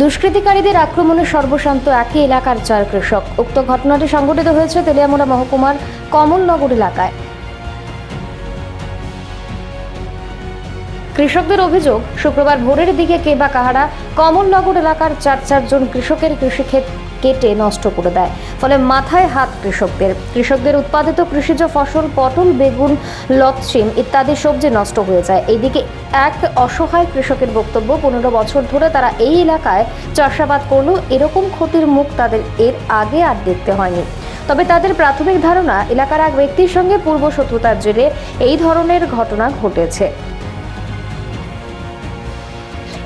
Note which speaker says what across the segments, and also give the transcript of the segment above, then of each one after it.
Speaker 1: দুষ্কৃতিকারীদের আক্রমণে সর্বশান্ত একই এলাকার চার কৃষক। উক্ত ঘটনাটি সংঘটিত হয়েছে তেলিয়ামুড়া মহকুমার কমলনগর এলাকায়। কৃষকদের অভিযোগ, শুক্রবার ভোরের দিকে কেবা কাহারা কমলনগর এলাকার চার চারজন কৃষকের কৃষিক্ষেত কেটে নষ্ট করে দেয়। ফলে মাথায় হাত কৃষকদের। কৃষকদের উৎপাদিত কৃষিজ ফসল, পটল, বেগুন লতসিম ইত্যাদি সবজি নষ্ট হয়ে যায়। এইদিকে এক অসহায় কৃষকের বক্তব্য, পনেরো বছর ধরে তারা এই এলাকায় চাষাবাদ করলেও এরকম ক্ষতির মুখ তাদের এর আগে আর দেখতে হয়নি। তবে তাদের প্রাথমিক ধারণা, এলাকার এক ব্যক্তির সঙ্গে পূর্ব শত্রুতার জেরে এই ধরনের ঘটনা ঘটেছে।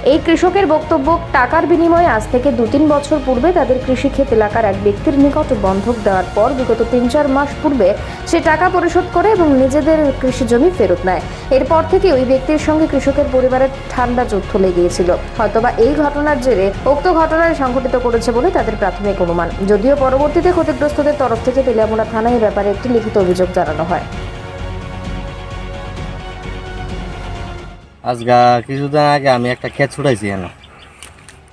Speaker 1: এই কৃষকের বক্তব্য, টাকার বিনিময়ে আজ থেকে দু তিন বছর পূর্বে তাদের কৃষিক্ষেত এলাকার এক ব্যক্তির নিকট বন্ধক দেওয়ার পর বিগত তিন চার মাস পূর্বে সে টাকা পরিশোধ করে এবং নিজেদের কৃষি জমি ফেরত নেয়। এরপর থেকে ওই ব্যক্তির সঙ্গে কৃষকের পরিবারের ঠান্ডা যুদ্ধ লেগেছিল। হয়তোবা এই ঘটনার জেরে উক্ত ঘটনায় সংঘটিত করেছে বলে তাদের প্রাথমিক অনুমান। যদিও পরবর্তীতে ক্ষতিগ্রস্তদের তরফ থেকে তেলিয়ামুড়া থানায় ব্যাপারে একটি লিখিত অভিযোগ জানানো হয়।
Speaker 2: আজগা কিছুদিন আগে আমি একটা ক্ষেত ছুটাইছি কেন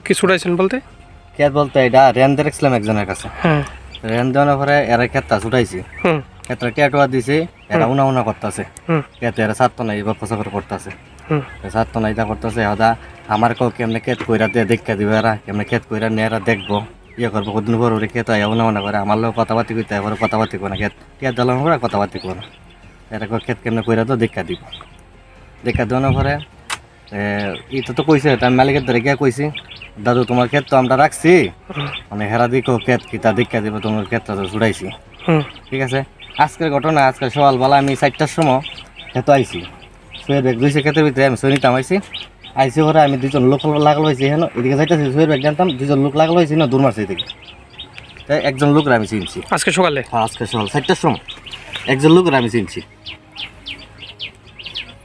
Speaker 3: কি ছুটাইছেন বলতে?
Speaker 2: ক্ষেত বলতে এটা রেন দেখছিলাম একজনের কাছে।
Speaker 3: হ্যাঁ।
Speaker 2: রেন দেওয়ার পরে এরা ক্ষেতটা ছুটাইছি। ক্ষেতটা টেটোয়া দিছি এরা উনা উনা করতেছে। ক্ষেতে এরা সাততো নাই গল্প সফর করতেছে সাততো নাই তা করতেছে হদা আমার কেউ কেমনে ক্ষেত কইরা দিয়ে দেখা দিবে এরা কেমনে ক্ষেত কইরা নিয়ে এরা দেখব। ইয়ে করব কদিন পর ওরে ক্ষেত আয়া উনা উনা করে। আমার লোক কথাবার্তি করতে এবার কথাবার্তি করে না ক্ষেত ক্ষেত দিলাম পরে কথাবার্তি করে এরা ক্ষেত কেমনে কইরা তো দেখা দিব। দেখা দেওয়ানোর পরে এটা তো কইছে তার মালিকের ধরে গিয়া কইছি দাদু তোমার ক্ষেত তো আমরা রাখছি মানে হেরা দিকো ক্ষেত কিতা দেখা দিব তোমার ক্ষেতটা তো ছুটাইছি ঠিক আছে। আজকের ঘটনা আজকাল সকালবেলা আমি চারটার সময় খেতে আইছি সুয়ের ব্যাগ দুইশো ক্ষেতের ভিতরে আমি সই নিতাম আইছি আইসি ওরা আমি দুজন লোক লাগালো হয়েছি হেন। এদিকে যাইতেছি সুয়ের ব্যাগ জানতাম দুজন লোক লাগালো হয়েছি না দূর মারছে এদিকে। তাই একজন লোকের আমি চিনছি
Speaker 3: আজকে সকালে?
Speaker 2: হ্যাঁ আজকে সকাল চারটার সময়। একজন লোকের আমি চিনছি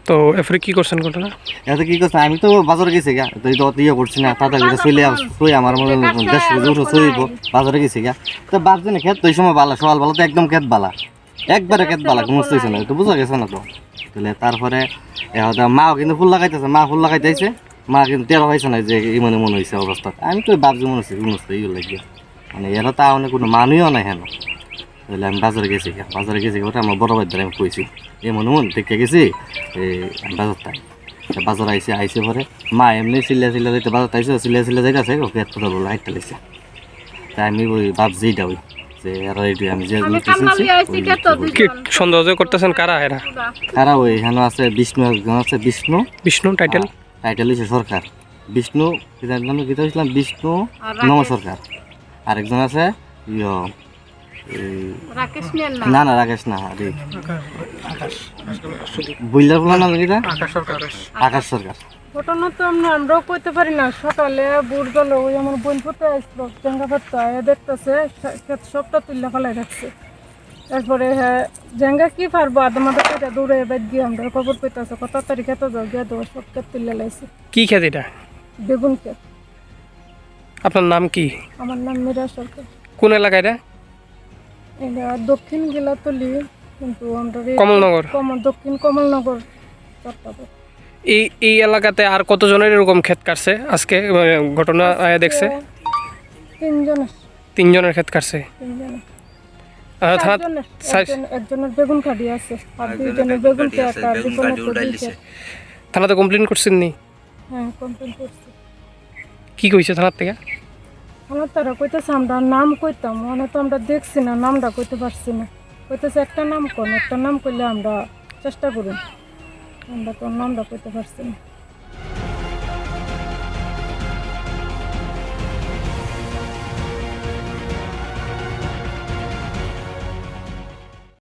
Speaker 3: তো এরপরে কি করছেন ঘটনা?
Speaker 2: এতে কি করছে আমি তো বাজারে গেছি গা। তো এই তো ইয়ে করছি না তাড়াতাড়ি করে চলে শুই আমার মনে দেশ উঠে শুইব বাজারে গেছি গা। তো দিনে খেত তো এই সময় বালা সকাল বেলা তো একদম খেত বালা। একবারে খেত বালা কোনো স্টেশন না তো বুঝা গেছে না তো। তাহলে তারপরে মাও কিন্তু ফুল লাগাইতেছে মা ফুল লাগাইতেছে মা কিন্তু টের হয়েছে না যে ইমনে মনে হয়েছে অবস্থা। আমি তো ভাবছি মনে হচ্ছে মনে হচ্ছে ইয়ে লাগিয়ে। মানে এরা তা অনেক কোনো মানুষও নাই হেন। তাহলে আমি বাজারে গেছি। বাজারে গেছি ওটা আমার বড় ভাই আমি কইছি এ মনে মন দেখে গেছি? এই বাজার তাই। বাজার আইসে আইসে পরে মা এমনি চিল্লা চিল্লা যাইতে বাজার আইসে চিল্লা চিল্লা যাইতেছে ওকে এত বলে হাইটটা লেগেছে তাই আমি ওই ভাবছি এইটা ওই যে আর এইটা আমি যে
Speaker 3: কি সন্দেহ যে করতেছেন? কারা এরা?
Speaker 2: খারাপ ওই এখানে আছে? বিষ্ণু একজন আছে বিষ্ণু।
Speaker 3: বিষ্ণু টাইটেল?
Speaker 2: টাইটেল হচ্ছে সরকার। বিষ্ণু বিষ্ণু নম সরকার আরেকজন আছে ইয় না না রাকেশ না আরে বুইলার নাম কিটা আকাশ সরকার।
Speaker 4: ঘটনা তো আমরা আমরাও কইতে পারি না। সকালে বুট গেল ওই আমার বোন ফুটে আসলো জাঙ্গা দেখতেছে সবটা তুললে ফেলাই রাখছে। তারপরে হ্যাঁ জাঙ্গা কি পারব আদা মাদা কেটে দৌড়ে এবার গিয়ে আমরা খবর পেতেছে কত তারিখ এত যাও গিয়ে দেবো সব ক্ষেত লাইছে।
Speaker 3: কি খেত এটা?
Speaker 4: বেগুন ক্ষেত।
Speaker 3: আপনার নাম কি?
Speaker 4: আমার নাম মীরা সরকার।
Speaker 3: কোন এলাকা এটা?
Speaker 4: এটা দক্ষিণ গিলাতলি কিন্তু আমরা
Speaker 3: কমলনগর?
Speaker 4: কমল দক্ষিণ কমলনগর চট্টগ্রাম
Speaker 3: এই এই এলাকাতে আর কতজনের এরকম ক্ষেত কাটছে? আজকে ঘটনা আয়া দেখছে?
Speaker 4: তিনজনের
Speaker 3: তিনজনের ক্ষেত কাটছে।
Speaker 4: একজনের বেগুন খাড়ি আছে আর দুইজনের বেগুন আর।
Speaker 3: থানাতে কমপ্লেন করছেন নি?
Speaker 4: হ্যাঁ কমপ্লেন করছি।
Speaker 3: কি কইছে থানার থেকে?
Speaker 4: আমার তারা কইতেছে, আমরা নাম কইতাম মানে তো আমরা দেখছি না, নামটা কইতে পারছি না। কইতেছে, একটা নাম কোন একটা নাম কইলে আমরা চেষ্টা করুন আমরা তো নামটা কইতে পারছি না।